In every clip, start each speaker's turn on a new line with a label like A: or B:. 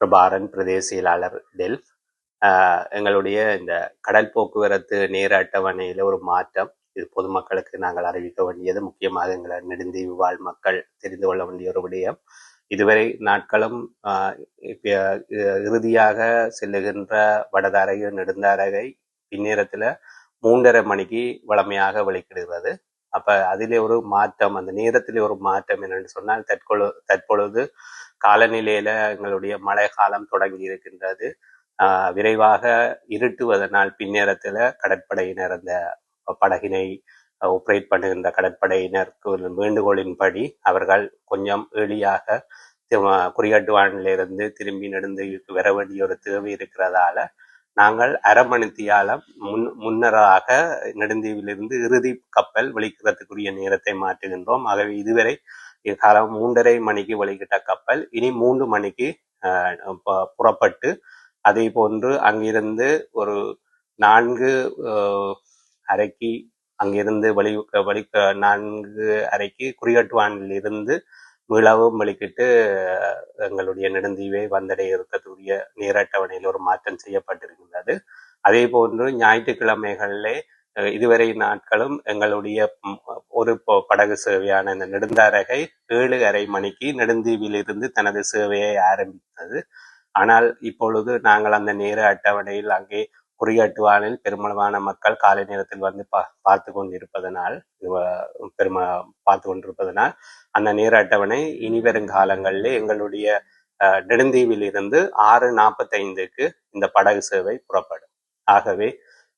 A: பிரபாரன் பிரதேச செயலாளர் டெல்ஃப் ஆஹ் எங்களுடைய இந்த கடல் போக்குவரத்து நேர அட்டவணையில ஒரு மாற்றம். இது பொதுமக்களுக்கு நாங்கள் அறிவிக்க வேண்டியது. முக்கியமாக எங்களை நெடுந்தீவு வாழ் மக்கள் தெரிந்து கொள்ள வேண்டிய ஒரு விடயம். இதுவரை நாட்களும் ஆஹ் இறுதியாக செல்லுகின்ற வடதாரகை நெடுந்தாரகை இந்நேரத்தில் மூன்றரை மணிக்கு வளமையாக வெளிக்கிடுகிறது. அப்ப அதிலே ஒரு மாற்றம் அந்த நேரத்திலே ஒரு மாற்றம் என்னென்னு சொன்னால் தற்கொழு தற்பொழுது காலநிலையில எங்களுடைய மழை காலம் தொடங்கி இருக்கின்றது. விரைவாக இருட்டுவதனால் பின்னேரத்தில் கடற்படையினர் அந்த படகினை ஆப்ரேட் பண்ணுகின்ற கடற்படையினருக்கு வேண்டுகோளின்படி அவர்கள் கொஞ்சம் ஏழியாக குறிகாட்டுவானிலிருந்து திரும்பி நெடுந்தீவுக்கு வர வேண்டிய ஒரு தேவை இருக்கிறதால நாங்கள் அரை மணித்தியாலம் முன் முன்னராக நெடுந்தீவிலிருந்து இறுதி கப்பல் வெளிக்கிறதுக்குரிய நேரத்தை மாற்றுகின்றோம். ஆகவே இதுவரை காலம் மூன்றரை மணிக்கு வெளியிட்ட கப்பல். இனி மூன்று மணிக்கு புறப்பட்டு அதே போன்று அங்கிருந்து ஒரு நான்கு அரைக்கு அறைக்கு அங்கிருந்து வழி வழி நான்கு அறைக்கு குறிகட்டுவானில் இருந்து மீளவும் வெளிக்கிட்டு எங்களுடைய நெடுந்தீவை வந்தடைய இருக்கக்கூடிய நேர அட்டவணையில் ஒரு மாற்றம் செய்யப்பட்டிருக்கின்றது. அதே போன்று ஞாயிற்றுக்கிழமைகளிலே இதுவரை நாட்களும் எங்களுடைய ஒரு படகு சேவையான இந்த நெடுந்தாரகை ஏழு அரை மணிக்கு நெடுந்தீவிலிருந்து தனது சேவையை ஆரம்பித்தது. ஆனால் இப்பொழுது நாங்கள் அந்த நேர அட்டவணையில் அங்கே குறியாட்டுவானில் பெருமளவான மக்கள் காலை நேரத்தில் வந்து பா பார்த்து கொண்டிருப்பதனால் பெரும பார்த்து கொண்டிருப்பதனால் அந்த நேர அட்டவணை இனி வரும் காலங்களில் எங்களுடைய நெடுந்தீவில் இருந்து ஆறு நாற்பத்தைந்துக்கு இந்த படகு சேவை புறப்படும். ஆகவே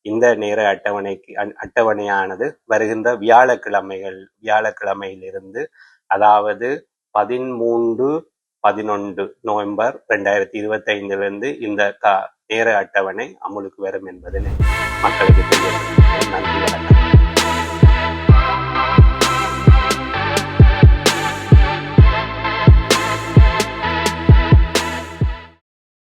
A: இந்த நேர அட்டவணைக்கு அட்டவணையானது வருகின்ற வியாழக்கிழமைகள் வியாழக்கிழமையிலிருந்து அதாவது பதிமூன்று பதினொன்று நவம்பர் ரெண்டாயிரத்தி இருபத்தி ஐந்திலிருந்து இந்த கா நேர அட்டவணை அமுலுக்கு வரும் என்பதனை மக்களுக்கு நன்றி வணக்கம்.